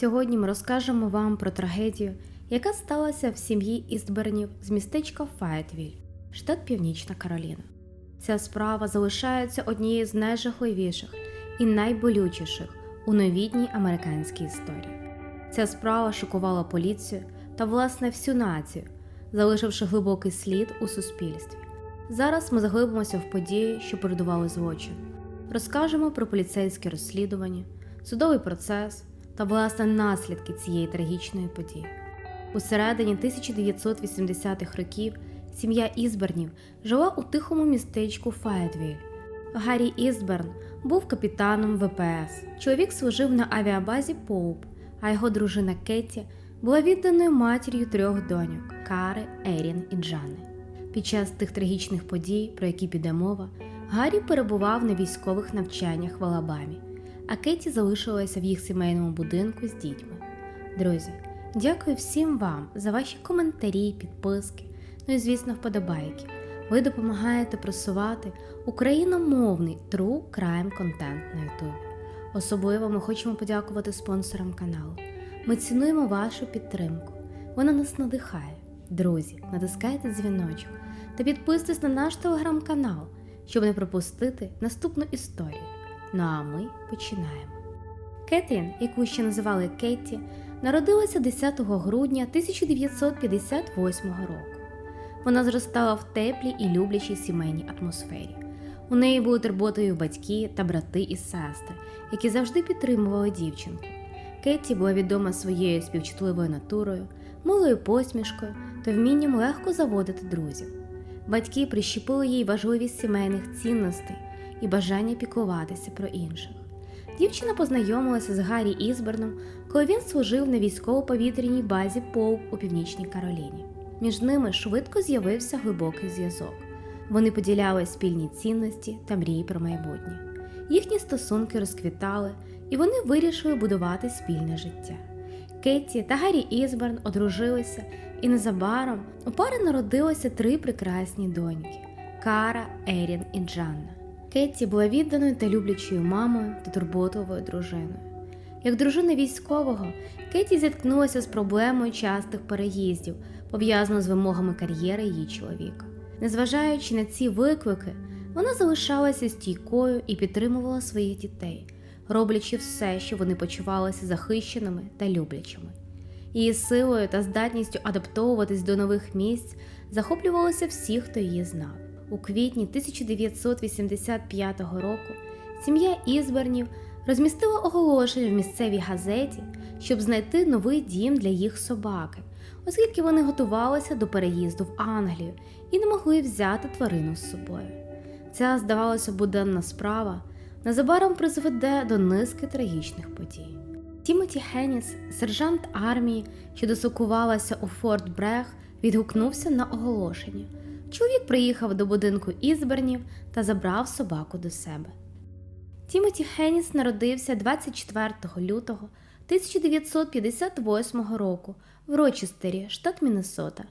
Сьогодні ми розкажемо вам про трагедію, яка сталася в сім'ї Істбернів з містечка Файтвіль, штат Північна Кароліна. Ця справа залишається однією з найжахливіших і найболючіших у новітній американській історії. Ця справа шокувала поліцію та, власне, всю націю, залишивши глибокий слід у суспільстві. Зараз ми заглибимося в події, що передували злочин. Розкажемо про поліцейське розслідування, судовий процес та власне наслідки цієї трагічної події. У середині 1980-х років сім'я Ізбернів жила у тихому містечку Файтвіль. Гаррі Ізберн був капітаном ВПС. Чоловік служив на авіабазі Поуп, а його дружина Кетті була відданою матір'ю трьох доньок Кари, Ерін і Джани. Під час тих трагічних подій, про які піде мова, Гаррі перебував на військових навчаннях в Алабамі, а Кетті залишилася в їх сімейному будинку з дітьми. Друзі, дякую всім вам за ваші коментарі, підписки, ну і, звісно, вподобайки. Ви допомагаєте просувати україномовний true crime контент на YouTube. Особливо ми хочемо подякувати спонсорам каналу. Ми цінуємо вашу підтримку. Вона нас надихає. Друзі, натискайте дзвіночок та підписуйтесь на наш телеграм-канал, щоб не пропустити наступну історію. Ну а ми починаємо. Кетрін, яку ще називали Кетті, народилася 10 грудня 1958 року. Вона зростала в теплій і люблячій сімейній атмосфері. У неї були турботою батьки та брати і сестри, які завжди підтримували дівчинку. Кетті була відома своєю співчутливою натурою, милою посмішкою та вмінням легко заводити друзів. Батьки прищепили їй важливість сімейних цінностей і бажання піклуватися про інших. Дівчина познайомилася з Гаррі Ізберном, коли він служив на військово-повітряній базі Поуп у Північній Кароліні. Між ними швидко з'явився глибокий зв'язок. Вони поділяли спільні цінності та мрії про майбутнє. Їхні стосунки розквітали, і вони вирішили будувати спільне життя. Кетті та Гаррі Ізберн одружилися, і незабаром у пари народилося три прекрасні доньки Кара, Ерін і Джанна. Кетті була відданою та люблячою мамою та турботовою дружиною. Як дружина військового, Кетті зіткнулася з проблемою частих переїздів, пов'язаних з вимогами кар'єри її чоловіка. Незважаючи на ці виклики, вона залишалася стійкою і підтримувала своїх дітей, роблячи все, щоб вони почувалися захищеними та люблячими. Її силою та здатністю адаптовуватись до нових місць захоплювалося всі, хто її знав. У квітні 1985 року сім'я Ізбернів розмістила оголошення в місцевій газеті, щоб знайти новий дім для їх собаки, оскільки вони готувалися до переїзду в Англію і не могли взяти тварину з собою. Ця, здавалося, буденна справа незабаром призведе до низки трагічних подій. Тімоті Хеніс, сержант армії, що досукувалася у Форт Брех, відгукнувся на оголошення. Чоловік приїхав до будинку Ізбернів та забрав собаку до себе. Тімоті Хеніс народився 24 лютого 1958 року в Рочестері, штат Міннесота.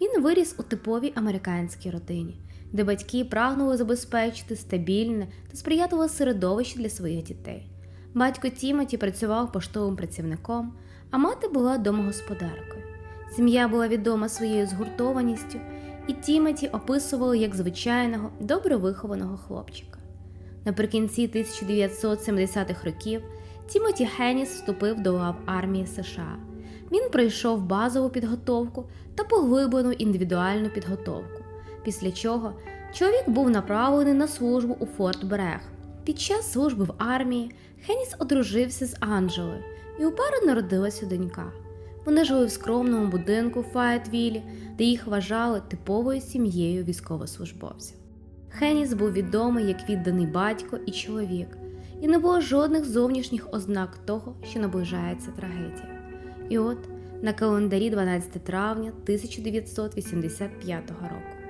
Він виріс у типовій американській родині, де батьки прагнули забезпечити стабільне та сприятливе середовище для своїх дітей. Батько Тімоті працював поштовим працівником, а мати була домогосподаркою. Сім'я була відома своєю згуртованістю, і Тімоті описували як звичайного, добре вихованого хлопчика. Наприкінці 1970-х років Тімоті Хеніс вступив до лав армії США. Він пройшов базову підготовку та поглиблену індивідуальну підготовку, після чого чоловік був направлений на службу у Форт Брех. Під час служби в армії Хеніс одружився з Анджелою, і у пари народилася донька. Вони жили в скромному будинку в Файтвілі, де їх вважали типовою сім'єю військовослужбовців. Хеніс був відомий як відданий батько і чоловік, і не було жодних зовнішніх ознак того, що наближається трагедія. І от на календарі 12 травня 1985 року.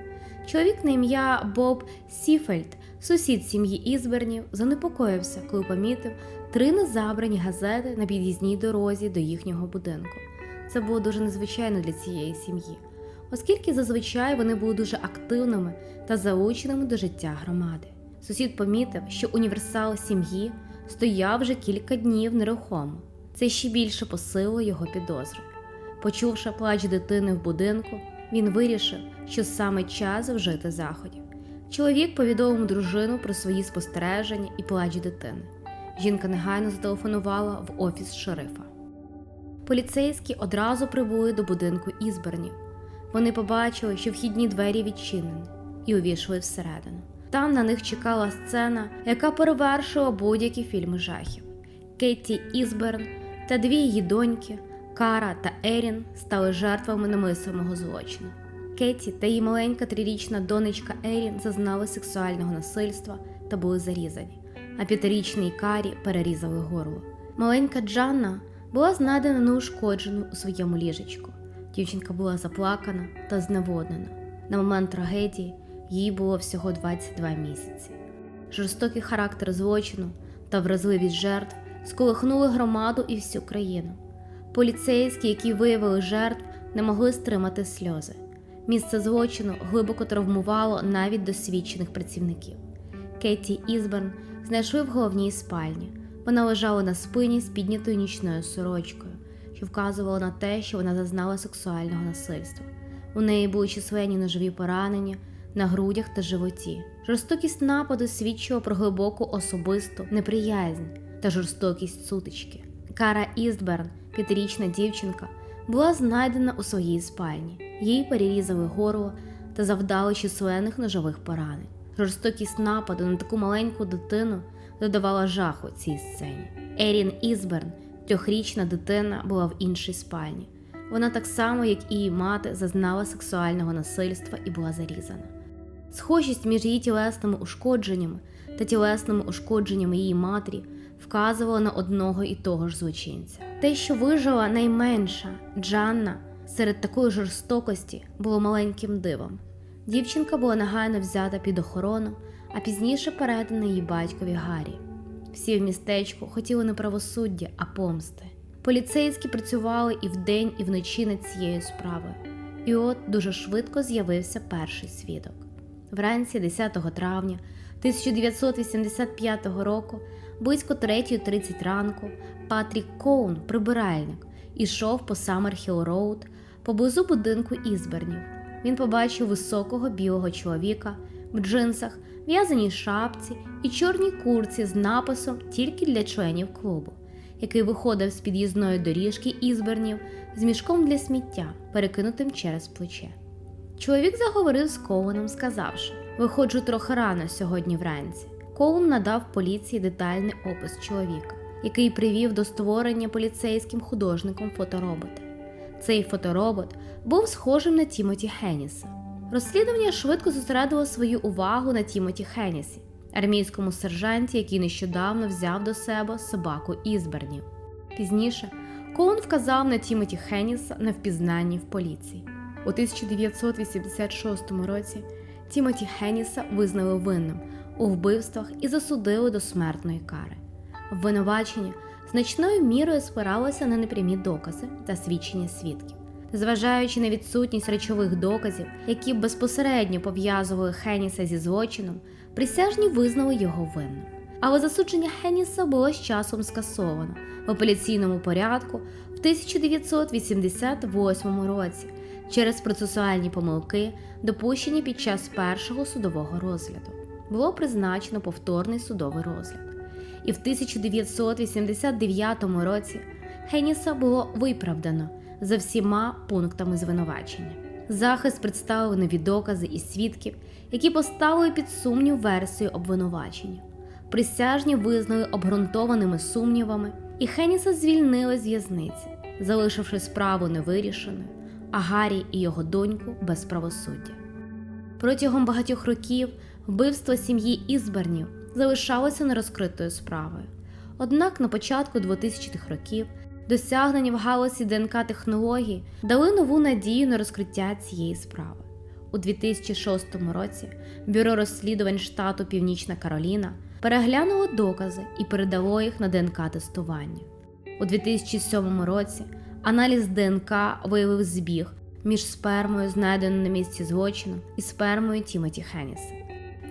Чоловік на ім'я Боб Сіфельд, сусід сім'ї Ізбернів, занепокоївся, коли помітив три незабрані газети на під'їзній дорозі до їхнього будинку. Це було дуже незвичайно для цієї сім'ї, оскільки зазвичай вони були дуже активними та залученими до життя громади. Сусід помітив, що універсал сім'ї стояв вже кілька днів нерухомо. Це ще більше посилило його підозри. Почувши плач дитини в будинку, він вирішив, що саме час вжити заходів. Чоловік повідомив дружину про свої спостереження і плач дитини. Жінка негайно зателефонувала в офіс шерифа. Поліцейські одразу прибули до будинку Ізбернів. Вони побачили, що вхідні двері відчинені, і увійшли всередину. Там на них чекала сцена, яка перевершила будь-які фільми жахів. Кетті Ізберн та дві її доньки, Кара та Ерін, стали жертвами немислимого злочину. Кетті та її маленька трирічна донечка Ерін зазнали сексуального насильства та були зарізані, а п'ятирічній Карі перерізали горло. Маленька Джанна була знайдена неушкодженою у своєму ліжечку. Дівчинка була заплакана та зневоднена. На момент трагедії їй було всього 22 місяці. Жорстокий характер злочину та вразливість жертв сколихнули громаду і всю країну. Поліцейські, які виявили жертв, не могли стримати сльози. Місце злочину глибоко травмувало навіть досвідчених працівників. Кетті Ізберн знайшли в головній спальні. Вона лежала на спині з піднятою нічною сорочкою, що вказувало на те, що вона зазнала сексуального насильства. У неї були численні ножові поранення на грудях та животі. Жорстокість нападу свідчила про глибоку особисту неприязнь та жорстокість сутички. Кара Істберн, п'ятирічна дівчинка, була знайдена у своїй спальні. Їй перерізали горло та завдали численних ножових поранень. Жорстокість нападу на таку маленьку дитину додавала жаху цій сцені. Ерін Ізберн, трьохрічна дитина, була в іншій спальні. Вона так само, як і її мати, зазнала сексуального насильства і була зарізана. Схожість між її тілесними ушкодженнями та тілесними ушкодженнями її матері вказувала на одного і того ж злочинця. Те, що вижила найменша Джанна серед такої жорстокості, було маленьким дивом. Дівчинка була негайно взята під охорону, а пізніше передана її батькові Гаррі. Всі в містечку хотіли не правосуддя, а помсти. Поліцейські працювали і вдень, і вночі над цією справою. І от дуже швидко з'явився перший свідок. Вранці 10 травня 1985 року, близько 3.30 ранку, Патрік Коун, прибиральник, ішов по Саммерхіл Роуд поблизу будинку Ізбернів. Він побачив високого білого чоловіка в джинсах, в'язаній шапці і чорній курці з написом тільки для членів клубу, який виходив з під'їзної доріжки Ізбернів з мішком для сміття, перекинутим через плече. Чоловік заговорив з Коуном, сказавши: Виходжу трохи рано сьогодні вранці. Коун надав поліції детальний опис чоловіка, який привів до створення поліцейським художником фоторобота. Цей фоторобот був схожим на Тімоті Хеніса. Розслідування швидко зосередило свою увагу на Тімоті Хенісі, армійському сержанті, який нещодавно взяв до себе собаку Ізбернів. Пізніше Коун вказав на Тімоті Хеніса на впізнанні в поліції. У 1986 році Тімоті Хеніса визнали винним у вбивствах і засудили до смертної кари. Обвинувачення значною мірою спиралося на непрямі докази та свідчення свідків. Зважаючи на відсутність речових доказів, які безпосередньо пов'язували Хеніса зі злочином, присяжні визнали його винним. Але засудження Хеніса було з часом скасовано в апеляційному порядку в 1988 році через процесуальні помилки, допущені під час першого судового розгляду. Було призначено повторний судовий розгляд. І в 1989 році Хеніса було виправдано за всіма пунктами звинувачення. Захист представив нові докази і свідків, які поставили під сумнів версію обвинувачення. Присяжні визнали обґрунтованими сумнівами, і Хеніса звільнили з в'язниці, залишивши справу невирішеною, а Гаррі і його доньку без правосуддя. Протягом багатьох років вбивство сім'ї Ізбернів залишалося нерозкритою справою. Однак на початку 2000-х років досягнення в галузі ДНК технологій дали нову надію на розкриття цієї справи. У 2006 році Бюро розслідувань штату Північна Кароліна переглянуло докази і передало їх на ДНК-тестування. У 2007 році аналіз ДНК виявив збіг між спермою, знайденою на місці злочину, і спермою Тімоті Хеніса.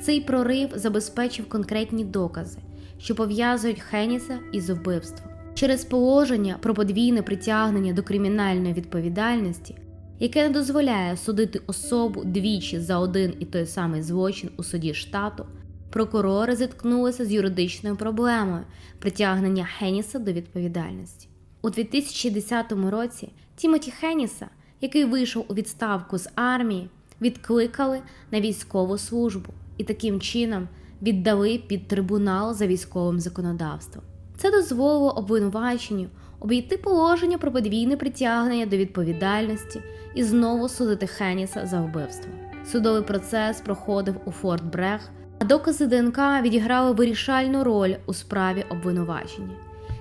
Цей прорив забезпечив конкретні докази, що пов'язують Хеніса із вбивством. Через положення про подвійне притягнення до кримінальної відповідальності, яке не дозволяє судити особу двічі за один і той самий злочин у суді штату, прокурори зіткнулися з юридичною проблемою притягнення Хеніса до відповідальності. У 2010 році Тімоті Хеніса, який вийшов у відставку з армії, відкликали на військову службу і таким чином віддали під трибунал за військовим законодавством. Це дозволило обвинуваченню обійти положення про подвійне притягнення до відповідальності і знову судити Хеніса за вбивство. Судовий процес проходив у Форт Брех, а докази ДНК відіграли вирішальну роль у справі обвинувачення.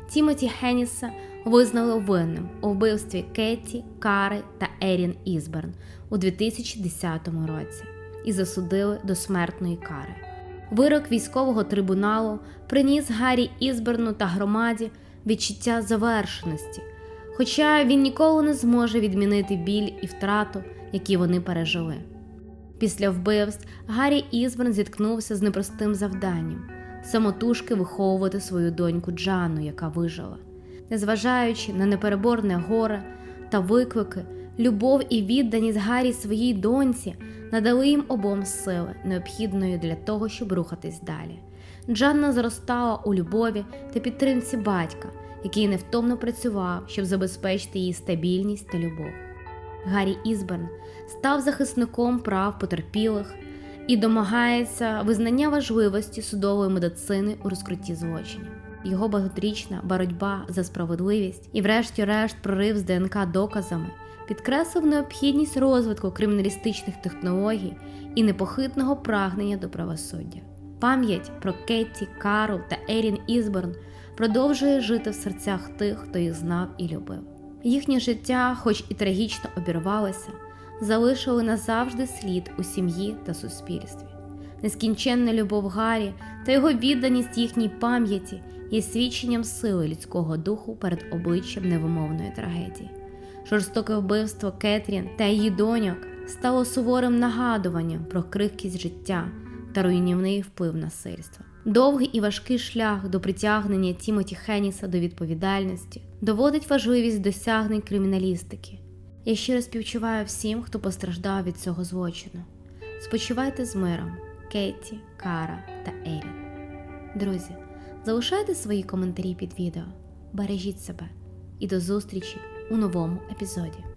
Тімоті Хеніса визнали винним у вбивстві Кетті, Кари та Ерін Ізберн у 2010 році і засудили до смертної кари. Вирок військового трибуналу приніс Гаррі Ізберну та громаді відчуття завершеності, хоча він ніколи не зможе відмінити біль і втрату, які вони пережили. Після вбивств Гаррі Ізберн зіткнувся з непростим завданням самотужки виховувати свою доньку Джану, яка вижила. Незважаючи на непереборне горе та виклики, любов і відданість Гаррі своїй доньці надали їм обом сили, необхідної для того, щоб рухатись далі. Джанна зростала у любові та підтримці батька, який невтомно працював, щоб забезпечити її стабільність та любов. Гаррі Ізберн став захисником прав потерпілих і домагається визнання важливості судової медицини у розкритті злочинів. Його багаторічна боротьба за справедливість і, врешті-решт, прорив з ДНК доказами підкреслив необхідність розвитку криміналістичних технологій і непохитного прагнення до правосуддя. Пам'ять про Кетті, Карл та Ерін Ізберн продовжує жити в серцях тих, хто їх знав і любив. Їхнє життя, хоч і трагічно обірвалося, залишили назавжди слід у сім'ї та суспільстві. Нескінченна любов Гаррі та його відданість їхній пам'яті є свідченням сили людського духу перед обличчям невимовної трагедії. Жорстоке вбивство Кетрін та її доньок стало суворим нагадуванням про крихкість життя та руйнівний вплив насильства. Довгий і важкий шлях до притягнення Тімоті Хеніса до відповідальності доводить важливість досягнень криміналістики. Я щиро співчуваю всім, хто постраждав від цього злочину. Спочивайте з миром, Кетті, Кара та Ерін. Друзі, залишайте свої коментарі під відео, бережіть себе і до зустрічі у новому епізоді.